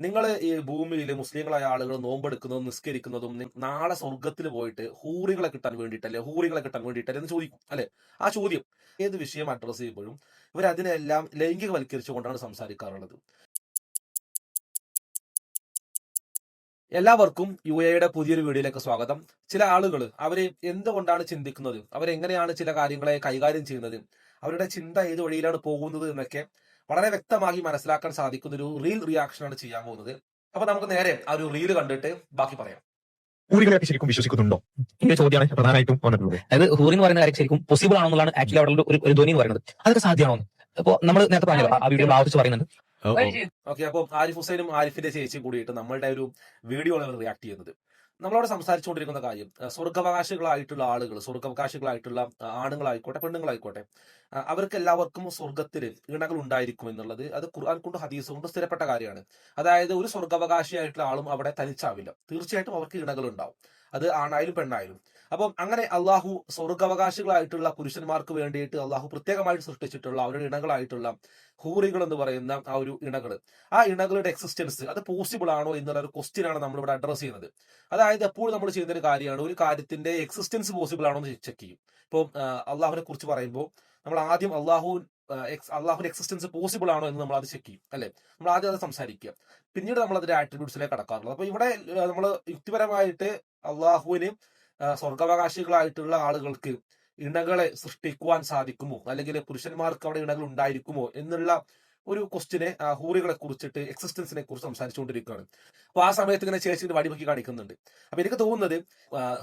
നിങ്ങൾ ഈ ഭൂമിയിൽ മുസ്ലിങ്ങളായ ആളുകൾ നോമ്പെടുക്കുന്നതും നിസ്കരിക്കുന്നതും നാളെ സ്വർഗത്തിൽ പോയിട്ട് ഹൂറികളെ കിട്ടാൻ വേണ്ടിയിട്ടല്ലേ ഹൂറികളെ കിട്ടാൻ വേണ്ടിയിട്ടല്ലേ എന്ന് ചോദിക്കും അല്ലെ? ആ ചോദ്യം ഏത് വിഷയം അഡ്രസ് ചെയ്യുമ്പോഴും ഇവർ അതിനെല്ലാം ലൈംഗികവൽക്കരിച്ചുകൊണ്ടാണ് സംസാരിക്കാറുള്ളത്. എല്ലാവർക്കും യു എയുടെ പുതിയൊരു വീഡിയോയിലേക്ക് സ്വാഗതം. ചില ആളുകൾ അവർ എന്തുകൊണ്ടാണ് ചിന്തിക്കുന്നത്? അവരെങ്ങനെയാണ് ചില കാര്യങ്ങളെ കൈകാര്യം ചെയ്യുന്നത്? അവരുടെ ചിന്ത ഏത് വഴിയിലാണ് പോകുന്നത് എന്നൊക്കെ വളരെ വ്യക്തമായി മനസ്സിലാക്കാൻ സാധിക്കുന്ന ഒരു റീൽ റിയാക്ഷൻ ആണ് ചെയ്യാൻ പോകുന്നത്. അപ്പൊ നമുക്ക് നേരെ ആ ഒരു റീൽ കണ്ടിട്ട് ബാക്കി പറയാം. ഊരികളെയൊക്കെ ശരിക്കും വിശ്വസിക്കുന്നുണ്ടോ? ഈ ചോദ്യമാണ് പ്രധാനമായിട്ടും വന്നിട്ടുള്ളത്. അതായത് ഹൂറി എന്ന് പറയുന്ന കാര്യം ശരിക്കും പോസിബിൾ ആണെന്നുള്ളതാണ് ആക്ച്വലി അവിടെ ഒരു ഒരു ധ്വനി എന്ന് പറയുന്നത്. അതൊക്കെ സാധ്യമാണോ? അപ്പൊ നമ്മൾ നേരത്തെ പറഞ്ഞല്ലോ ആ വീഡിയോ ആവർത്തിച്ച് പറയുന്നുണ്ട്. ഓക്കെ അപ്പോൾ ആരിഫ് ഹുസൈനും ആരിഫിന്റെ ചേച്ചിയും കൂടിയിട്ട് നമ്മളുടെ ഒരു വീഡിയോയാണ് റിയാക്ട് ചെയ്യുന്നത്. നമ്മളവിടെ സംസാരിച്ചുകൊണ്ടിരിക്കുന്ന കാര്യം സ്വർഗാവകാശികളായിട്ടുള്ള ആളുകൾ സ്വർഗാവകാശികളായിട്ടുള്ള ആണുങ്ങളായിക്കോട്ടെ പെണ്ണുങ്ങളായിക്കോട്ടെ അവർക്ക് എല്ലാവർക്കും സ്വർഗത്തിൽ ഇണകൾ ഉണ്ടായിരിക്കും എന്നുള്ളത് അത് ഖുർആൻ കൊണ്ട് ഹദീസ് കൊണ്ട് സ്ഥിരപ്പെട്ട കാര്യമാണ്. അതായത് ഒരു സ്വർഗാവകാശിയായിട്ടുള്ള ആളും അവിടെ തനിച്ചാവില്ല. തീർച്ചയായിട്ടും അവർക്ക് ഇണകൾ ഉണ്ടാവും അത് ആണായാലും പെണ്ണായാലും. അപ്പം അങ്ങനെ അള്ളാഹു സ്വർഗാവകാശികളായിട്ടുള്ള പുരുഷന്മാർക്ക് വേണ്ടിയിട്ട് അള്ളാഹു പ്രത്യേകമായിട്ട് സൃഷ്ടിച്ചിട്ടുള്ള അവരുടെ ഇണകളായിട്ടുള്ള ഹൂറികൾ എന്ന് പറയുന്ന ആ ഒരു ഇണകൾ ആ ഇണകളുടെ എക്സിസ്റ്റൻസ് അത് പോസിബിൾ ആണോ എന്നുള്ള ഒരു ക്വസ്റ്റ്യൻ ആണ് നമ്മൾ ഇവിടെ അഡ്രസ് ചെയ്യുന്നത്. അതായത് എപ്പോഴും നമ്മൾ ചെയ്യുന്ന ഒരു കാര്യമാണ് ഒരു കാര്യത്തിന്റെ എക്സിസ്റ്റൻസ് പോസിബിൾ ആണോ എന്ന് ചെക്ക് ചെയ്യും. ഇപ്പോൾ അള്ളാഹുവിനെ കുറിച്ച് പറയുമ്പോൾ നമ്മൾ ആദ്യം അള്ളാഹു അള്ളാഹുവിന്റെ എക്സിസ്റ്റൻസ് പോസിബിൾ ആണോ എന്ന് നമ്മൾ അത് ചെക്ക് ചെയ്യും അല്ലെ? നമ്മൾ ആദ്യം അത് സംസാരിക്കുക. പിന്നീട് നമ്മൾ അതിന്റെ ആട്രിബ്യൂട്ട്സിലേക്ക് കടക്കാറുള്ളത്. അപ്പൊ ഇവിടെ നമ്മൾ യുക്തിപരമായിട്ട് അള്ളാഹുവിന് സ്വർഗാവകാശികളായിട്ടുള്ള ആളുകൾക്ക് ഇണകളെ സൃഷ്ടിക്കുവാൻ സാധിക്കുമോ? അല്ലെങ്കിൽ പുരുഷന്മാർക്ക് അവിടെ ഇണകൾ ഉണ്ടായിരിക്കുമോ? എന്നുള്ള ഒരു ക്വസ്റ്റിനെ ഹൂറികളെ കുറിച്ചിട്ട് എക്സിസ്റ്റൻസിനെ കുറിച്ച് സംസാരിച്ചുകൊണ്ടിരിക്കുകയാണ്. അപ്പൊ ആ സമയത്ത് ഇങ്ങനെ ചേച്ചിന്റെ വടിമുക്കി കാണിക്കുന്നുണ്ട്. അപ്പൊ എനിക്ക് തോന്നുന്നത്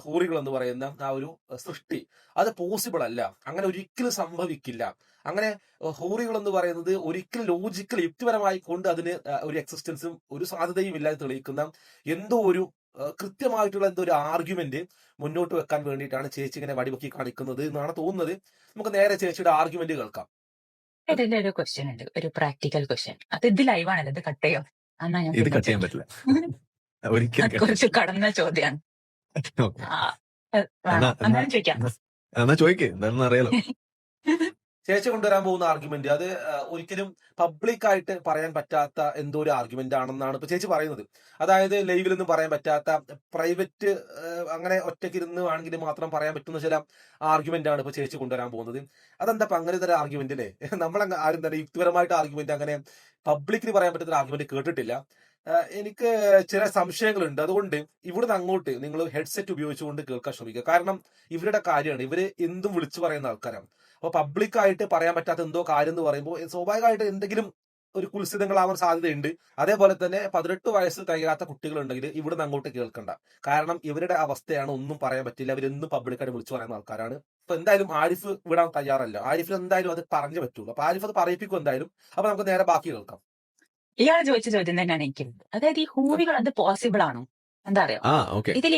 ഹൂറികൾ എന്ന് പറയുന്ന ആ ഒരു സൃഷ്ടി അത് പോസിബിൾ അല്ല. അങ്ങനെ ഒരിക്കലും സംഭവിക്കില്ല. അങ്ങനെ ഹൂറികൾ എന്ന് പറയുന്നത് ഒരിക്കലും ലോജിക്കൽ യുക്തിപരമായി കൊണ്ട് അതിന് ഒരു എക്സിസ്റ്റൻസും ഒരു സാധ്യതയും ഇല്ലാതെ തെളിയിക്കുന്ന എന്തോ ഒരു കൃത്യമായിട്ടുള്ള എന്തോ ഒരു ആർഗ്യുമെന്റ് മുന്നോട്ട് വെക്കാൻ വേണ്ടിയിട്ടാണ് ചേച്ചി ഇങ്ങനെ വടിവക്കി കാണിക്കുന്നത് എന്നാണ് തോന്നുന്നത്. നമുക്ക് നേരെ ചേച്ചിയുടെ ആർഗ്യുമെന്റ് കേൾക്കാം. ഇതിന്റെ ഒരു ക്വസ്റ്റ്യൻ ഉണ്ട്. ഒരു പ്രാക്ടിക്കൽ ക്വസ്റ്റ്യൻ അത് ഇത് ലൈവാണല്ലോ ഇത് കട്ട് ചെയ്യോ? എന്നാ ഞാൻ ഇത് കട്ട് ചെയ്യാൻ പറ്റില്ല. ഒരിക്കലും കുറച്ച് കടന്ന ചോദ്യമാണ്. എന്നാലും ചോദിക്കാം. എന്നാ ചോദിക്കേ. എന്താണെന്ന് അറിയാലോ. ചേച്ചി കൊണ്ടുവരാൻ പോകുന്ന ആർഗ്യുമെന്റ് അത് ഒരിക്കലും പബ്ലിക് ആയിട്ട് പറയാൻ പറ്റാത്ത എന്തോ ഒരു ആർഗ്യുമെന്റ് ആണെന്നാണ് ഇപ്പൊ ചേച്ചി പറയുന്നത്. അതായത് ലൈവിലൊന്നും പറയാൻ പറ്റാത്ത പ്രൈവറ്റ് അങ്ങനെ ഒറ്റയ്ക്ക് ഇരുന്ന് ആണെങ്കിൽ മാത്രം പറയാൻ പറ്റുന്ന ചില ആർഗ്യുമെന്റ് ആണ് ഇപ്പൊ ചേച്ചി കൊണ്ടുവരാൻ പോകുന്നത്. അതെന്താ ഇപ്പൊ അങ്ങനെ തരം ആർഗ്യുമെന്റ് അല്ലേ നമ്മൾ ആരും തന്നെ യുക്തിപരമായിട്ട് ആർഗ്യുമെന്റ് അങ്ങനെ പബ്ലിക്കിന് പറയാൻ പറ്റുന്ന ആർഗ്യുമെന്റ് കേട്ടിട്ടില്ല. എനിക്ക് ചില സംശയങ്ങളുണ്ട്. അതുകൊണ്ട് ഇവിടുന്ന് അങ്ങോട്ട് നിങ്ങൾ ഹെഡ്സെറ്റ് ഉപയോഗിച്ചുകൊണ്ട് കേൾക്കാൻ ശ്രമിക്കുക. കാരണം ഇവരുടെ കാര്യമാണ്. ഇവർ എന്തും വിളിച്ചു പറയുന്ന ആൾക്കാരാണ് അപ്പൊ പബ്ലിക്കായിട്ട് പറയാൻ പറ്റാത്ത എന്തോ കാര്യം എന്ന് പറയുമ്പോൾ സ്വാഭാവികമായിട്ട് എന്തെങ്കിലും ഒരു കുൽസിതങ്ങളാവാൻ സാധ്യതയുണ്ട്. അതേപോലെ തന്നെ പതിനെട്ട് വയസ്സ് തികയാത്ത കുട്ടികളുണ്ടെങ്കിൽ ഇവിടുന്ന് അങ്ങോട്ട് കേൾക്കണ്ട. കാരണം ഇവരുടെ അവസ്ഥയാണ് ഒന്നും പറയാൻ പറ്റില്ല. അവരെന്നും പബ്ലിക്കായിട്ട് വിളിച്ചു പറയുന്ന ആൾക്കാരാണ്. അപ്പൊ എന്തായാലും ആരിഫ് വിടാൻ തയ്യാറല്ല. ആരിഫിന് എന്തായാലും അത് പറഞ്ഞു പറ്റുള്ളൂ. അപ്പൊ ആരിഫ് അത് പറയിപ്പിക്കും എന്തായാലും? അപ്പൊ നമുക്ക് നേരെ ബാക്കി കേൾക്കാം. ഇയാൾ ചോദിച്ച ചോദ്യം തന്നെയാണ് എനിക്ക്. അതായത് ഈ ഹൂവികൾ അത് പോസിബിൾ ആണോ? എന്താ അറിയോ ആ ഓക്കെ ഇതിൽ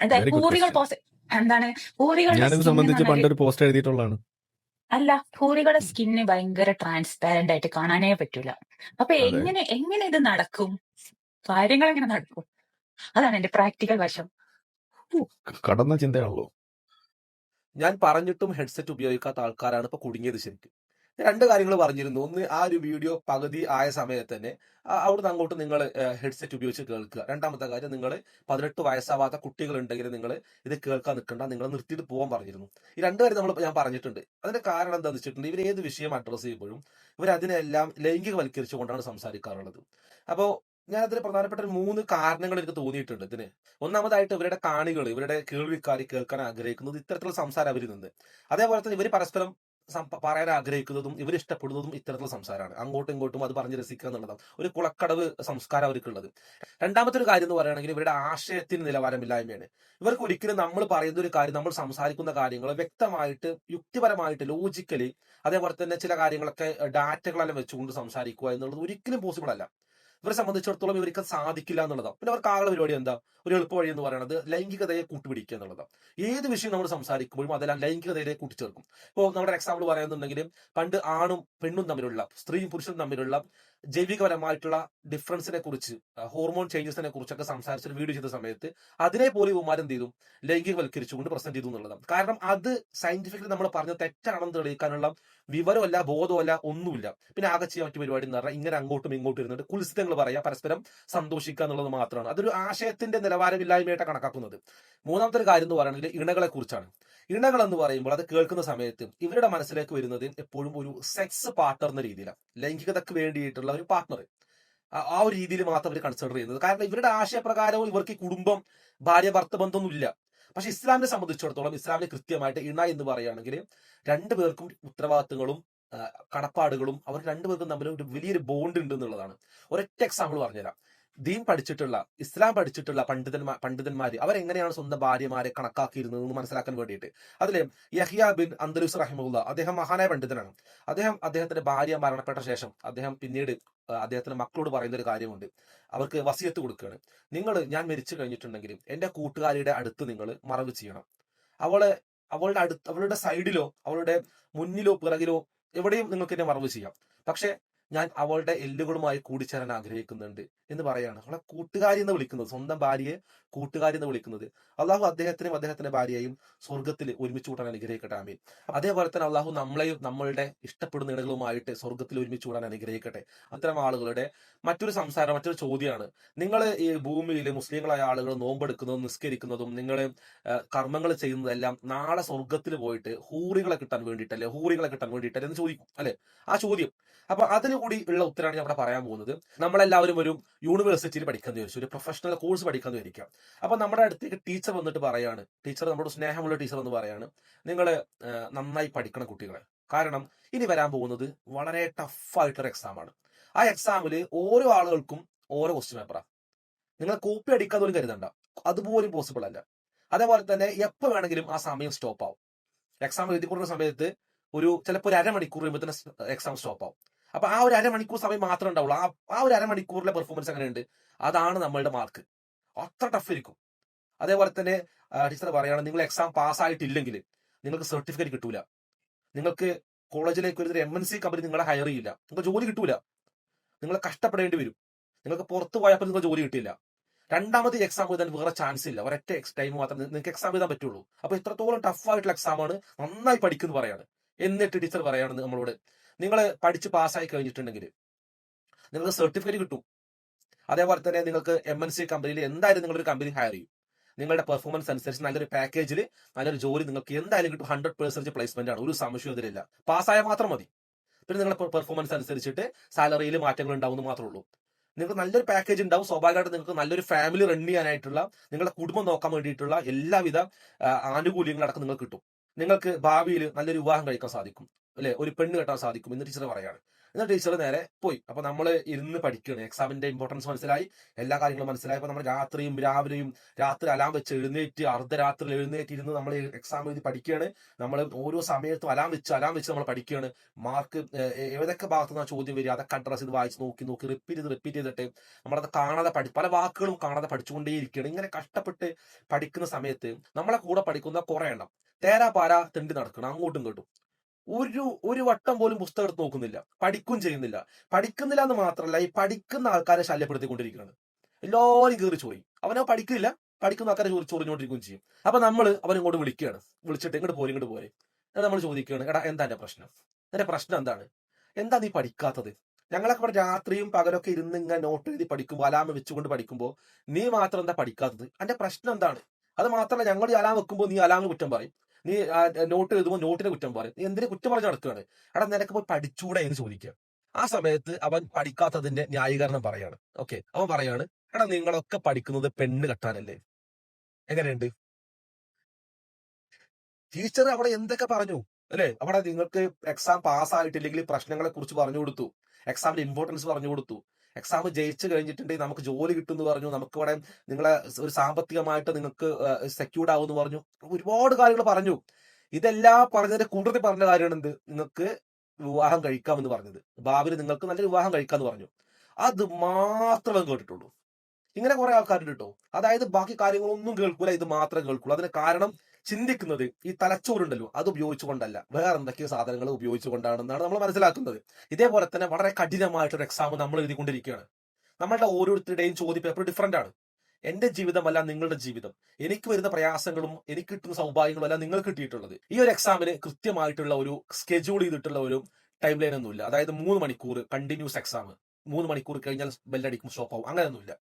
അതായത് പോസി എന്താണ്? ഹൂവികൾ സംബന്ധിച്ച് പണ്ടൊരു പോസ്റ്റ് എഴുതിയിട്ടുള്ളതാണ്. അല്ല ഹൂറികളുടെ സ്കിന്ന് ഭയങ്കര ട്രാൻസ്പാരന്റ് ആയിട്ട് കാണാനേ പറ്റൂല. അപ്പൊ എങ്ങനെ എങ്ങനെ ഇത് നടക്കും? കാര്യങ്ങൾ എങ്ങനെ നടക്കും? അതാണ് എന്റെ പ്രാക്ടിക്കൽ വശം. കടന്ന ചിന്തയാണല്ലോ. ഞാൻ പറഞ്ഞിട്ടും ഹെഡ്സെറ്റ് ഉപയോഗിക്കാത്ത ആൾക്കാരാണ് ഇപ്പൊ കുടുങ്ങിയത് ശരിക്കും. രണ്ട് കാര്യങ്ങൾ പറഞ്ഞിരുന്നു. ഒന്ന് ആ ഒരു വീഡിയോ പകുതി ആയ സമയത്ത് തന്നെ അവിടുന്ന് അങ്ങോട്ട് നിങ്ങൾ ഹെഡ്സെറ്റ് ഉപയോഗിച്ച് കേൾക്കുക. രണ്ടാമത്തെ കാര്യം നിങ്ങൾ പതിനെട്ട് വയസ്സാവാത്ത കുട്ടികൾ ഉണ്ടെങ്കിൽ നിങ്ങൾ ഇത് കേൾക്കാൻ നിൽക്കണ്ട. നിങ്ങൾ നിർത്തിയിട്ട് പോകാൻ പറഞ്ഞിരുന്നു. ഈ രണ്ട് കാര്യം നമ്മൾ ഞാൻ പറഞ്ഞിട്ടുണ്ട്. അതിന്റെ കാരണം എന്താണെന്ന് വെച്ചിട്ടുണ്ട് ഇവർ ഏത് വിഷയം അഡ്രസ്സ് ചെയ്യുമ്പോഴും ഇവർ അതിനെല്ലാം ലൈംഗികവൽക്കരിച്ചുകൊണ്ടാണ് സംസാരിക്കാറുള്ളത്. അപ്പോൾ ഞാൻ അതിന് പ്രധാനപ്പെട്ട മൂന്ന് കാരണങ്ങൾ എനിക്ക് തോന്നിയിട്ടുണ്ട് ഇതിന്. ഒന്നാമതായിട്ട് ഇവരുടെ കാണികൾ ഇവരുടെ കേൾവിക്കാരി കേൾക്കാൻ ആഗ്രഹിക്കുന്നത് ഇത്തരത്തിലുള്ള സംസാരം അവരിൽ നിന്ന്. അതേപോലെ തന്നെ ഇവർ പരസ്പരം പറയാൻ ആഗ്രഹിക്കുന്നതും ഇവർ ഇഷ്ടപ്പെടുന്നതും ഇത്തരത്തിലുള്ള സംസാരമാണ് അങ്ങോട്ടും ഇങ്ങോട്ടും അത് പറഞ്ഞ് രസിക്കുക എന്നുള്ളതാണ് ഒരു കുളക്കടവ് സംസ്കാരം അവർക്കുള്ളത്. രണ്ടാമത്തെ ഒരു കാര്യം എന്ന് പറയുകയാണെങ്കിൽ ഇവരുടെ ആശയത്തിന് നിലവാരമില്ലായ്മയാണ്. ഇവർക്ക് ഒരിക്കലും നമ്മൾ പറയുന്ന ഒരു കാര്യം നമ്മൾ സംസാരിക്കുന്ന കാര്യങ്ങൾ വ്യക്തമായിട്ട് യുക്തിപരമായിട്ട് ലോജിക്കലി അതേപോലെ തന്നെ ചില കാര്യങ്ങളൊക്കെ ഡാറ്റകളെല്ലാം വെച്ചുകൊണ്ട് സംസാരിക്കുക എന്നുള്ളത് ഒരിക്കലും പോസിബിൾ അല്ല. ഇവരെ സംബന്ധിച്ചിടത്തോളം ഇവർക്ക് സാധിക്കില്ല എന്നുള്ളതാണ്. പിന്നെ അവർക്ക് ആകെ പരിപാടി എന്താ? ഒരു എളുപ്പ വഴി എന്ന് പറയുന്നത് ലൈംഗികതയെ കൂട്ടുപിടിക്കുക എന്നുള്ളതാണ് ഏത് വിഷയം നമ്മൾ സംസാരിക്കുമ്പോഴും അതെല്ലാം ലൈംഗികതയെ കൂട്ടിച്ചേർക്കും. ഇപ്പോൾ നമ്മുടെ എക്സാമ്പിൾ പറയുന്നുണ്ടെങ്കിൽ പണ്ട് ആണും പെണ്ണും തമ്മിലുള്ള സ്ത്രീയും പുരുഷനും തമ്മിലുള്ള ജൈവികപരമായിട്ടുള്ള ഡിഫറൻസിനെ കുറിച്ച് ഹോർമോൺ ചേഞ്ചസിനെ കുറിച്ചൊക്കെ സംസാരിച്ചൊരു വീഡിയോ ചെയ്ത സമയത്ത് അതിനെ പോലും ഇവന്മാർ എന്ത് ചെയ്തു? ലൈംഗികവൽക്കരിച്ചുകൊണ്ട് പ്രസന്റ് ചെയ്തു എന്നുള്ളതാണ്. കാരണം അത് സയന്റിഫിക്കലി നമ്മൾ പറഞ്ഞ തെറ്റാണെന്ന് തെളിയിക്കാനുള്ള വിവരമല്ല ബോധമല്ല ഒന്നുമില്ല. പിന്നെ ആകെ ചെയ്യാൻ പറ്റിയ പരിപാടി എന്ന് പറഞ്ഞാൽ ഇങ്ങനെ അങ്ങോട്ടും ഇങ്ങോട്ടും ഇരുന്നിട്ട് കുൽസിതങ്ങൾ പറയാ പരസ്പരം സന്തോഷിക്കുക എന്നുള്ളത് മാത്രമാണ്. അതൊരു ആശയത്തിന്റെ നിലവാരമില്ലായ്മയായിട്ടാണ് കണക്കാക്കുന്നത്. മൂന്നാമത്തെ ഒരു കാര്യം എന്ന് പറയുന്നത് ഇണകളെ കുറിച്ചാണ്. ഇണകൾ എന്ന് പറയുമ്പോൾ അത് കേൾക്കുന്ന സമയത്ത് ഇവരുടെ മനസ്സിലേക്ക് വരുന്നത് എപ്പോഴും ഒരു സെക്സ് പാർട്ണർ എന്ന രീതിയിലാണ് ലൈംഗികതയ്ക്ക് വേണ്ടിയിട്ടുള്ള ഒരു പാർട്ണർ ആ ഒരു രീതിയിൽ മാത്രം അവർ കൺസിഡർ ചെയ്യുന്നത്. കാരണം ഇവരുടെ ആശയപ്രകാരവും ഇവർക്ക് കുടുംബം ഭാര്യ ഭർത്ത ബന്ധമൊന്നുമില്ല. പക്ഷെ ഇസ്ലാമിനെ സംബന്ധിച്ചിടത്തോളം ഇസ്ലാമിന് കൃത്യമായിട്ട് ഇണ എന്ന് പറയുകയാണെങ്കിൽ രണ്ടുപേർക്കും ഉത്തരവാദിത്തങ്ങളും കടപ്പാടുകളും അവർ രണ്ടുപേർക്കും തമ്മിൽ ഒരു വലിയൊരു ബോണ്ട് ഉണ്ട് എന്നുള്ളതാണ് ഒരൊറ്റ എക്സാമ്പിൾ പറഞ്ഞുതരാം. ദീൻ പഠിച്ചിട്ടുള്ള ഇസ്ലാം പഠിച്ചിട്ടുള്ള പണ്ഡിതന്മാർ പണ്ഡിതന്മാർ അവരെങ്ങനെയാണ് സ്വന്തം ഭാര്യമാരെ കണക്കാക്കിയിരുന്നത് എന്ന് മനസ്സിലാക്കാൻ വേണ്ടിയിട്ട്. അതിലെ യഹിയ ബിൻ അന്തലുസ് റഹിമുള്ള അദ്ദേഹം മഹാനായ പണ്ഡിതനാണ്. അദ്ദേഹം അദ്ദേഹത്തിന്റെ ഭാര്യ മരണപ്പെട്ട ശേഷം അദ്ദേഹം പിന്നീട് അദ്ദേഹത്തിന്റെ മക്കളോട് പറയുന്ന ഒരു കാര്യമുണ്ട്. അവർക്ക് വസിയത്ത് കൊടുക്കുകയാണ് നിങ്ങൾ ഞാൻ മരിച്ചു കഴിഞ്ഞിട്ടുണ്ടെങ്കിലും എന്റെ കൂട്ടുകാരിയുടെ അടുത്ത് നിങ്ങൾ മറവ് ചെയ്യണം. അവളെ അവളുടെ അടുത്ത് അവളുടെ സൈഡിലോ അവളുടെ മുന്നിലോ പിറകിലോ എവിടെയും നിങ്ങൾക്ക് എന്നെ മറവ് ചെയ്യാം. പക്ഷെ ഞാൻ അവളുടെ എല്ലുകളുമായി കൂടിച്ചേരാൻ ആഗ്രഹിക്കുന്നുണ്ട് എന്ന് പറയാണ്. അവളെ കൂട്ടുകാരി എന്ന് വിളിക്കുന്നത് സ്വന്തം ഭാര്യയെ കൂട്ടുകാരി എന്ന് വിളിക്കുന്നത്. അള്ളാഹു അദ്ദേഹത്തിനും അദ്ദേഹത്തിന്റെ ഭാര്യയെയും സ്വർഗത്തിൽ ഒരുമിച്ച് കൂട്ടാൻ അനുഗ്രഹിക്കട്ടെ. ആമീൻ. അതേപോലെ തന്നെ അള്ളാഹു നമ്മളെയും നമ്മളുടെ ഇഷ്ടപ്പെടുന്ന ഇടകളുമായിട്ട് സ്വർഗത്തിൽ ഒരുമിച്ച് കൂടാൻ അനുഗ്രഹിക്കട്ടെ. അത്തരം ആളുകളുടെ മറ്റൊരു സംസാരം മറ്റൊരു ചോദ്യമാണ്. നിങ്ങൾ ഈ ഭൂമിയിൽ മുസ്ലിങ്ങളായ ആളുകൾ നോമ്പെടുക്കുന്നതും നിസ്കരിക്കുന്നതും നിങ്ങൾ കർമ്മങ്ങൾ ചെയ്യുന്നതെല്ലാം നാളെ സ്വർഗത്തിൽ പോയിട്ട് ഹൂറികളെ കിട്ടാൻ വേണ്ടിയിട്ടല്ലേ? ഹൂറികളെ കിട്ടാൻ വേണ്ടിയിട്ടല്ലേ എന്ന് ചോദിക്കും അല്ലെ? ആ ചോദ്യം. അപ്പൊ അതിന് കൂടി ഉള്ള ഉത്തരമാണ് ഞാൻ ഇവിടെ പറയാൻ പോകുന്നത്. നമ്മളെല്ലാവരും ഒരു യൂണിവേഴ്സിറ്റിയിൽ പഠിക്കാൻ വിചാരിച്ചു ഒരു പ്രൊഫഷണൽ കോഴ്സ് പഠിക്കാൻ വിചാരിക്കാം അപ്പൊ നമ്മുടെ അടുത്തേക്ക് ടീച്ചർ വന്നിട്ട് പറയാണ് ടീച്ചർ നമ്മുടെ സ്നേഹമുള്ള ടീച്ചർ എന്ന് പറയാണ് നിങ്ങൾ നന്നായി പഠിക്കണം കുട്ടികളെ. കാരണം ഇനി വരാൻ പോകുന്നത് വളരെ ടഫായിട്ടൊരു എക്സാം ആണ്. ആ എക്സാമിൽ ഓരോ ആളുകൾക്കും ഓരോ ക്വസ്റ്റ്യൻ പേപ്പറാണ് നിങ്ങൾ കോപ്പി അടിക്കാൻ പോലും കരുതണ്ട. അതുപോലും പോസിബിൾ അല്ല. അതേപോലെ തന്നെ എപ്പോ വേണമെങ്കിലും ആ സമയം സ്റ്റോപ്പ് ആവും. എക്സാം എഴുതി കൊടുക്കുന്ന സമയത്ത് ഒരു ചിലപ്പോൾ ഒരു അരമണിക്കൂർ കഴിയുമ്പോൾ തന്നെ എക്സാം സ്റ്റോപ്പ് ആവും. അപ്പൊ ആ ഒരു അരമണിക്കൂർ സമയം മാത്രമേ ഉണ്ടാവുള്ളൂ. ആ ഒരു അരമണിക്കൂറിലെ പെർഫോമൻസ് എങ്ങനെയുണ്ട്? അതാണ് നമ്മളുടെ മാർക്ക് അത്ര ടഫ് ഇരിക്കും. അതേപോലെ തന്നെ ടീച്ചർ പറയുകയാണ് നിങ്ങൾ എക്സാം പാസ്സായിട്ടില്ലെങ്കിൽ നിങ്ങൾക്ക് സർട്ടിഫിക്കറ്റ് കിട്ടൂല. നിങ്ങൾക്ക് കോളേജിലേക്ക് ഒരു എം എൻ സി കമ്പനി നിങ്ങളെ ഹയർ ചെയ്യില്ല. നിങ്ങൾക്ക് ജോലി കിട്ടൂല. നിങ്ങൾ കഷ്ടപ്പെടേണ്ടി വരും. നിങ്ങൾക്ക് പുറത്ത് പോയപ്പോൾ നിങ്ങൾക്ക് ജോലി കിട്ടില്ല രണ്ടാമത് എക്സാം എഴുതാൻ വേറെ ചാൻസ് ഇല്ല. ഒരൊറ്റ ടൈം മാത്രം നിങ്ങൾക്ക് എക്സാം എഴുതാൻ പറ്റുള്ളൂ. അപ്പൊ ഇത്രത്തോളം ടഫ് ആയിട്ടുള്ള എക്സാമാണ് നന്നായി പഠിക്കുന്നു പറയാണ്. എന്നിട്ട് ടീച്ചർ പറയാണ് നമ്മളോട് നിങ്ങൾ പഠിച്ച് പാസ്സായി കഴിഞ്ഞിട്ടുണ്ടെങ്കിൽ നിങ്ങൾക്ക് സർട്ടിഫിക്കറ്റ് കിട്ടും. അതേപോലെ തന്നെ നിങ്ങൾക്ക് എം എൻ സി കമ്പനിയിൽ എന്തായാലും നിങ്ങളൊരു കമ്പനി ഹയർ ചെയ്യും. നിങ്ങളുടെ പെർഫോമൻസ് അനുസരിച്ച് നല്ലൊരു പാക്കേജിൽ നല്ലൊരു ജോലി നിങ്ങൾക്ക് എന്തായാലും കിട്ടും. ഹൺഡ്രഡ് പെർസെന്റ് പ്ലേസ്മെന്റ് ആണ്. ഒരു സംശയം ഇതിലില്ല. പാസ്സായാൽ മാത്രം മതി. പിന്നെ നിങ്ങളുടെ പെർഫോമൻസ് അനുസരിച്ചിട്ട് സാലറിയിൽ മാറ്റങ്ങൾ ഉണ്ടാവുമെന്ന് മാത്രമേ ഉള്ളൂ. നിങ്ങൾക്ക് നല്ലൊരു പാക്കേജ് ഉണ്ടാവും. സ്വാഭാവികമായിട്ട് നിങ്ങൾക്ക് നല്ലൊരു ഫാമിലി റൺ ചെയ്യാനായിട്ടുള്ള നിങ്ങളുടെ കുടുംബം നോക്കാൻ വേണ്ടിയിട്ടുള്ള എല്ലാവിധ ആനുകൂല്യങ്ങളടക്കം നിങ്ങൾക്ക് കിട്ടും. നിങ്ങൾക്ക് ഭാവിയിൽ നല്ലൊരു വിവാഹം കഴിക്കാൻ സാധിക്കും. അല്ലെ? ഒരു പെണ്ണ് കെട്ടാൻ സാധിക്കും എന്ന് ടീച്ചർ പറയാണ്. എന്നിട്ട് ടീച്ചർ നേരെ പോയി. അപ്പൊ നമ്മൾ ഇരുന്ന് പഠിക്കുകയാണ്. എക്സാമിന്റെ ഇമ്പോർട്ടൻസ് മനസ്സിലായി. എല്ലാ കാര്യങ്ങളും മനസ്സിലായി. അപ്പൊ നമ്മൾ രാത്രിയും രാവിലെയും രാത്രി അലാം വെച്ച് എഴുന്നേറ്റ് അർദ്ധരാത്രി എഴുന്നേറ്റ് ഇരുന്ന് നമ്മൾ എക്സാം എഴുതി പഠിക്കുകയാണ്. നമ്മൾ ഓരോ സമയത്തും അലാം വെച്ച് അലാം വെച്ച് നമ്മൾ പഠിക്കുകയാണ്. മാർക്ക് ഏതൊക്കെ ഭാഗത്തു നിന്നാണ് ചോദ്യം വരിക? അതൊക്കെ അഡ്രസ് ഇത് വായിച്ച് നോക്കി നോക്കി റിപ്പീറ്റ് ചെയ്ത് റിപ്പീറ്റ് ചെയ്തിട്ട് നമ്മളത് കാണാതെ പഠി പല വാക്കുകളും കാണാതെ പഠിച്ചുകൊണ്ടേയിരിക്കുകയാണ്. ഇങ്ങനെ കഷ്ടപ്പെട്ട് പഠിക്കുന്ന സമയത്ത് നമ്മളെ കൂടെ പഠിക്കുന്ന കുറേ എണ്ണം. തേരാ പാര തെണ്ടി നടക്കണം. അങ്ങോട്ടും ഇങ്ങോട്ടും. ഒരു ഒരു വട്ടം പോലും പുസ്തകം എടുത്ത് നോക്കുന്നില്ല. പഠിക്കും ചെയ്യുന്നില്ല. പഠിക്കുന്നില്ല എന്ന് മാത്രമല്ല ഈ പഠിക്കുന്ന ആൾക്കാരെ ശല്യപ്പെടുത്തിക്കൊണ്ടിരിക്കുകയാണ്. എല്ലാവരും കയറി ചോയി അവനോ പഠിക്കില്ല. പഠിക്കുന്ന ആൾക്കാരെ ചോറി ചൊറിഞ്ഞുകൊണ്ടിരിക്കുകയും ചെയ്യും. അപ്പൊ നമ്മൾ അവനിങ്ങോട്ട് വിളിക്കുകയാണ്. വിളിച്ചിട്ട് ഇങ്ങോട്ട് പോരെ ഇങ്ങോട്ട് പോരെ. നമ്മൾ ചോദിക്കുകയാണ് എടാ എന്താ എന്റെ പ്രശ്നം? എന്റെ പ്രശ്നം എന്താണ്? എന്താ നീ പഠിക്കാത്തത്? ഞങ്ങളൊക്കെ ഇവിടെ രാത്രിയും പകലൊക്കെ ഇരുന്ന് ഇങ്ങനെ നോട്ട് എഴുതി പഠിക്കുമ്പോൾ അലാമ വെച്ചുകൊണ്ട് പഠിക്കുമ്പോൾ നീ മാത്രം എന്താ പഠിക്കാത്തത്? എന്റെ പ്രശ്നം എന്താണ്? അത് മാത്രമല്ല ഞങ്ങൾ ഈ അലാം വെക്കുമ്പോൾ നീ അലാമ കുറ്റം പറയും. നീ നോട്ട് എഴുതുമ്പോൾ നോട്ടിനെ കുറ്റം പറയും. നീ എന്തിനു കുറ്റം പറഞ്ഞു നടക്കുകയാണ് എടാ നിനക്ക് പോയി പഠിച്ചൂടെ എന്ന് ചോദിക്കുക ആ സമയത്ത് അവൻ പഠിക്കാത്തതിന്റെ ന്യായീകരണം പറയാണ്. ഓക്കെ അവൻ പറയാണ് എടാ നിങ്ങളൊക്കെ പഠിക്കുന്നത് പെണ്ണ് കെട്ടാനല്ലേ? എങ്ങനെയുണ്ട്? ടീച്ചർ അവിടെ എന്തൊക്കെ പറഞ്ഞു? അല്ലെ? അവിടെ നിങ്ങൾക്ക് എക്സാം പാസ്സായിട്ടില്ലെങ്കിൽ പ്രശ്നങ്ങളെ കുറിച്ച് പറഞ്ഞു കൊടുത്തു. എക്സാമിന്റെ ഇമ്പോർട്ടൻസ് പറഞ്ഞു കൊടുത്തു. എക്സാം ജയിച്ചു കഴിഞ്ഞിട്ടുണ്ടെങ്കിൽ നമുക്ക് ജോലി കിട്ടും എന്ന് പറഞ്ഞു. നമുക്ക് ഇവിടെ നിങ്ങളെ ഒരു സാമ്പത്തികമായിട്ട് നിങ്ങൾക്ക് സെക്യൂർഡ് ആവും എന്ന് പറഞ്ഞു. ഒരുപാട് കാര്യങ്ങൾ പറഞ്ഞു. ഇതെല്ലാം പറഞ്ഞതിന്റെ കൂടുതൽ പറഞ്ഞ കാര്യമാണ് എന്ത്? നിങ്ങൾക്ക് വിവാഹം കഴിക്കാം എന്ന് പറഞ്ഞത്. ഭാവിയിൽ നിങ്ങൾക്ക് നല്ല വിവാഹം കഴിക്കാം എന്ന് പറഞ്ഞു. അത് മാത്രമേ കേട്ടിട്ടുള്ളൂ. ഇങ്ങനെ കുറെ ആൾക്കാരുണ്ട് കേട്ടോ. അതായത് ബാക്കി കാര്യങ്ങളൊന്നും കേൾക്കൂല. ഇത് മാത്രമേ കേൾക്കുള്ളൂ. അതിന് കാരണം ചിന്തിക്കുന്നത് ഈ തലച്ചോറുണ്ടല്ലോ അത് ഉപയോഗിച്ചുകൊണ്ടല്ല. വേറെ എന്തൊക്കെയോ സാധനങ്ങൾ ഉപയോഗിച്ചുകൊണ്ടാണെന്നാണ് നമ്മൾ മനസ്സിലാക്കുന്നത്. ഇതേപോലെ തന്നെ വളരെ കഠിനമായിട്ടൊരു എക്സാം നമ്മൾ എഴുതിക്കൊണ്ടിരിക്കുകയാണ്. നമ്മളുടെ ഓരോരുത്തരുടെയും ചോദ്യ പേപ്പർ ഡിഫറെന്റ് ആണ്. എന്റെ ജീവിതമല്ല നിങ്ങളുടെ ജീവിതം. എനിക്ക് വരുന്ന പ്രയാസങ്ങളും എനിക്ക് കിട്ടുന്ന സൗഭാഗ്യങ്ങളും അല്ല നിങ്ങൾക്ക് കിട്ടിയിട്ടുള്ളത്. ഈ ഒരു എക്സാമിന് കൃത്യമായിട്ടുള്ള ഒരു സ്കെഡ്യൂൾ ചെയ്തിട്ടുള്ള ഒരു ടൈം ലൈൻ ഒന്നുമില്ല. അതായത് മൂന്ന് മണിക്കൂർ കണ്ടിന്യൂസ് എക്സാം മൂന്ന് മണിക്കൂർ കഴിഞ്ഞാൽ ബെല്ലടിക്കും സ്റ്റോപ്പ് ആവും. അങ്ങനെയൊന്നുമില്ല.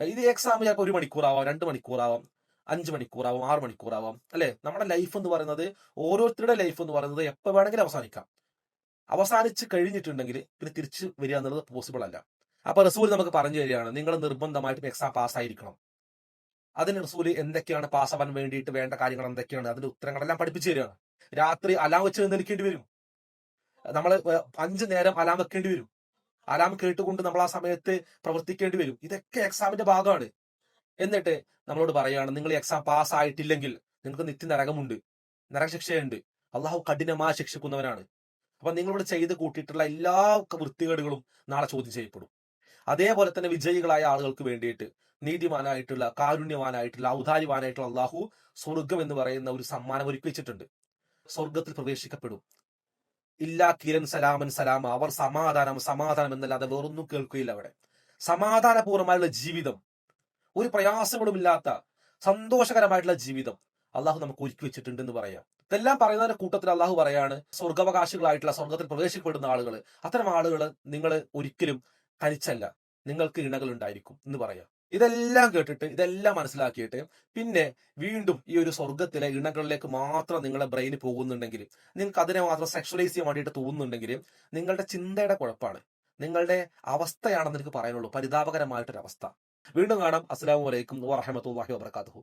ഇത് എക്സാം ചിലപ്പോൾ ഒരു മണിക്കൂറാവാം രണ്ട് മണിക്കൂറാവാം. അഞ്ച് മണിക്കൂറാവാം ആറ് മണിക്കൂറാവാം. അല്ലെ? നമ്മുടെ ലൈഫ് എന്ന് പറയുന്നത് ഓരോരുത്തരുടെ ലൈഫ് എന്ന് പറയുന്നത് എപ്പോൾ വേണമെങ്കിലും അവസാനിക്കാം. അവസാനിച്ച് കഴിഞ്ഞിട്ടുണ്ടെങ്കിൽ പിന്നെ തിരിച്ച് വരിക എന്നുള്ളത് പോസിബിൾ അല്ല. അപ്പൊ റസൂൽ നമുക്ക് പറഞ്ഞു തരികയാണ് നിങ്ങൾ നിർബന്ധമായിട്ടും എക്സാം പാസ്സായിരിക്കണം അതിന് റസൂൽ എന്തൊക്കെയാണ് പാസ്സാവാൻ വേണ്ടിയിട്ട് വേണ്ട കാര്യങ്ങൾ എന്തൊക്കെയാണ് അതിന്റെ ഉത്തരങ്ങളെല്ലാം പഠിപ്പിച്ചു തരികയാണ്. രാത്രി അലാം വെച്ച് എഴുന്നേൽക്കേണ്ടി വരും. നമ്മൾ അഞ്ചു നേരം അലാം വെക്കേണ്ടി വരും. അലാം കേട്ടുകൊണ്ട് നമ്മൾ ആ സമയത്ത് പ്രവർത്തിക്കേണ്ടി വരും. ഇതൊക്കെ എക്സാമിന്റെ ഭാഗമാണ്. എന്നിട്ട് നമ്മളോട് പറയുകയാണ് നിങ്ങൾ എക്സാം പാസ് ആയിട്ടില്ലെങ്കിൽ നിങ്ങൾക്ക് നിത്യ നരകമുണ്ട് നരകശിക്ഷയുണ്ട്. അള്ളാഹു കഠിനമായി ശിക്ഷിക്കുന്നവനാണ്. അപ്പൊ നിങ്ങളിവിടെ ചെയ്ത് കൂട്ടിയിട്ടുള്ള എല്ലാ വൃത്തികേടുകളും നാളെ ചോദ്യം ചെയ്യപ്പെടും. അതേപോലെ തന്നെ വിജയികളായ ആളുകൾക്ക് വേണ്ടിയിട്ട് നീതിമാനായിട്ടുള്ള കാരുണ്യവാനായിട്ടുള്ള ഔദാര്യവാനായിട്ടുള്ള അള്ളാഹു സ്വർഗം എന്ന് പറയുന്ന ഒരു സമ്മാനം ഒരുക്കി വെച്ചിട്ടുണ്ട് സ്വർഗത്തിൽ പ്രവേശിക്കപ്പെടും. ഇല്ലാ കിരൻ സലാമൻ സലാമ അവർ സമാധാനം സമാധാനം എന്നല്ലാതെ വേറൊന്നും കേൾക്കുകയില്ല അവിടെ. സമാധാനപൂർവമായുള്ള ജീവിതം ഒരു പ്രയാസങ്ങളുമില്ലാത്ത സന്തോഷകരമായിട്ടുള്ള ജീവിതം അള്ളാഹു നമുക്ക് ഒരുക്കി വെച്ചിട്ടുണ്ടെന്ന് പറയാം. ഇതെല്ലാം പറയുന്നതിന്റെ കൂട്ടത്തിൽ അള്ളാഹു പറയാണ് സ്വർഗവകാശികളായിട്ടുള്ള സ്വർഗത്തിൽ പ്രവേശിക്കപ്പെടുന്ന ആളുകൾ അത്തരം ആളുകൾ നിങ്ങൾ ഒരിക്കലും തനിച്ചല്ല. നിങ്ങൾക്ക് ഇണകൾ ഉണ്ടായിരിക്കും എന്ന് പറയാം. ഇതെല്ലാം കേട്ടിട്ട് ഇതെല്ലാം മനസ്സിലാക്കിയിട്ട് പിന്നെ വീണ്ടും ഈ ഒരു സ്വർഗത്തിലെ ഇണകളിലേക്ക് മാത്രം നിങ്ങളെ ബ്രെയിൻ പോകുന്നുണ്ടെങ്കിൽ നിങ്ങൾക്ക് അതിനെ മാത്രം സെക്ഷലൈസ് ചെയ്യാൻ വേണ്ടിയിട്ട് തോന്നുന്നുണ്ടെങ്കിൽ നിങ്ങളുടെ ചിന്തയുടെ കുഴപ്പമാണ് നിങ്ങളുടെ അവസ്ഥയാണെന്ന് എനിക്ക് പറയാനുള്ളൂ. പരിതാപകരമായിട്ടൊരു അവസ്ഥ വീണ്ടും കാണാം. അസ്സാം വലൈക്കും വാഹമത്തല്ലാഹി വാബർക്കാത്തു